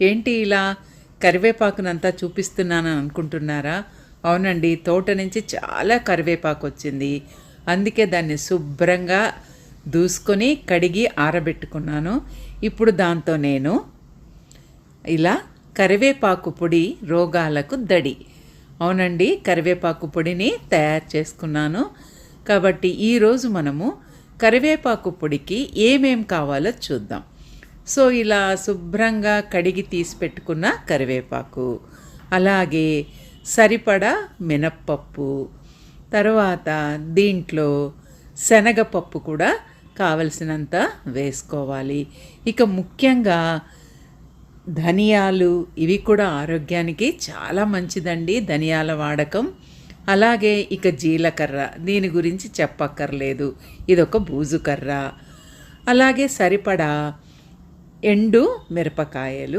ఏంటి ఇలా కరివేపాకునంతా చూపిస్తున్నానని అనుకుంటున్నారా? అవునండి తోట నుంచి చాలా కరివేపాకు వచ్చింది. అందుకే దాన్ని శుభ్రంగా దూసుకొని కడిగి ఆరబెట్టుకున్నాను. ఇప్పుడు దాంతో నేను ఇలా కరివేపాకు పొడి రోగాలకు దడి. అవునండి కరివేపాకు పొడిని తయారు చేసుకున్నాను. కాబట్టి ఈరోజు మనము కరివేపాకు పొడికి ఏమేం కావాలో చూద్దాం. సో ఇలా శుభ్రంగా కడిగి తీసి పెట్టుకున్న కరివేపాకు అలాగే సరిపడా మినప్పప్పు తర్వాత దీంట్లో శనగపప్పు కూడా కావలసినంత వేసుకోవాలి. ఇక ముఖ్యంగా ధనియాలు ఇవి కూడా ఆరోగ్యానికి చాలా మంచిదండి ధనియాల వాడకం. అలాగే ఇక జీలకర్ర దీని గురించి చెప్పక్కర్లేదు ఇదొక బూజుకర్ర అలాగే సరిపడా ఎండు మిరపకాయలు